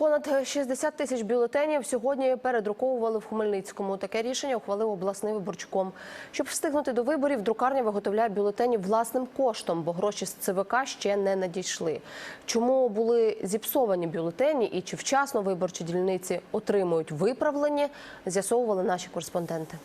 Понад 60 тисяч бюлетенів сьогодні передруковували в Хмельницькому. Таке рішення ухвалив обласний виборчком. Щоб встигнути до виборів, друкарня виготовляє бюлетені власним коштом, бо гроші з ЦВК ще не надійшли. Чому були зіпсовані бюлетені і чи вчасно виборчі дільниці отримують виправлені, з'ясовували наші кореспонденти.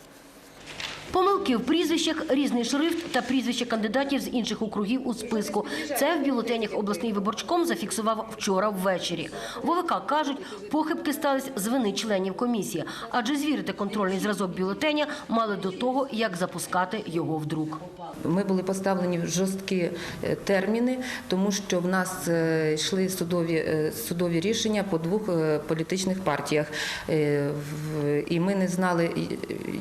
Помилки в прізвищах, різний шрифт та прізвища кандидатів з інших округів у списку. Це в бюлетенях обласний виборчком зафіксував вчора ввечері. В ОВК кажуть, похибки стались з вини членів комісії, адже звірити контрольний зразок бюлетеня мали до того, як запускати його в друк. Ми були поставлені в жорсткі е, терміни, тому що в нас е, йшли судові, е, судові рішення по двох політичних партіях. І ми не знали,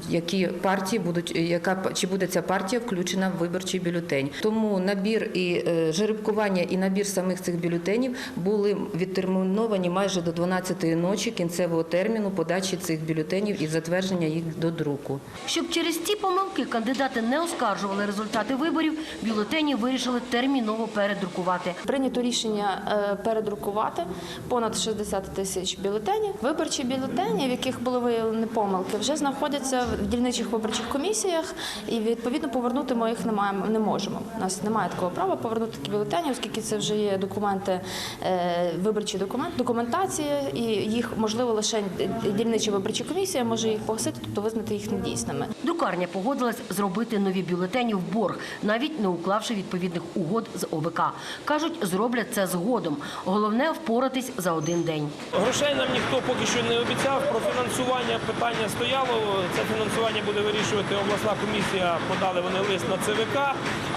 які партії будуть, яка чи буде ця партія включена в виборчий бюлетень. Тому набір і е, жеребкування, і набір самих цих бюлетенів були відтерміновані майже до 12-ї ночі кінцевого терміну подачі цих бюлетенів і затвердження їх до друку. Щоб через ці помилки кандидати не оскаржували результати виборів, бюлетені вирішили терміново передрукувати. Прийнято рішення е, передрукувати понад 60 тисяч бюлетенів. Виборчі бюлетені, в яких були виявлені помилки, вже знаходяться в дільничих виборчих комісіях, і відповідно повернути ми їх не маємо, не можемо. У нас немає такого права повернути такі бюлетені, оскільки це вже є документи, е, виборчі документи, документація, і їх можливо лише дільнича виборча комісія може їх погасити, тобто визнати їх недійсними. Друкарня погодилась зробити нові бюлетені в борг, навіть не уклавши відповідних угод з ОВК. Кажуть, зроблять це згодом. Головне впоратись за один день. Грошей нам ніхто поки що не обіцяв. Про фінансування питання стояло. Це фінансування буде вирішувати обласна комісія. Подали вони лист на ЦВК.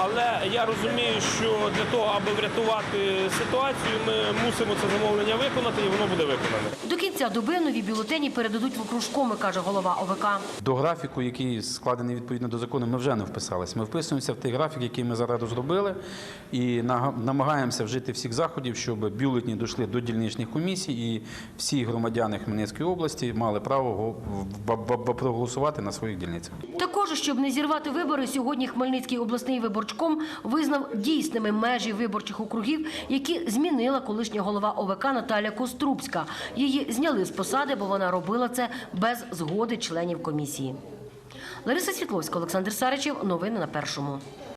Але я розумію, що для того, аби врятувати ситуацію, ми мусимо це замовлення виконати, і воно буде виконане. До кінця доби нові бюлетені передадуть в окружкоми, каже голова ОВК. До графіку, який складений відповідно до закону, ми вже не вписалися. Ми вписуємося в той графік, який ми зараз розробили, і намагаємося вжити всіх заходів, щоб бюлетні дійшли до дільничних комісій, і всі громадяни Хмельницької області мали право проголосувати на своїх дільницях. Також, щоб не зірвати вибори, сьогодні Хмельницький обласний виборчком визнав дійсними межі виборчих округів, які змінила колишня голова ОВК Наталя Кострубська. Її зняли з посади, бо вона робила це без згоди членів комісії. Лариса Світловська, Олександр Саричев. Новини на першому.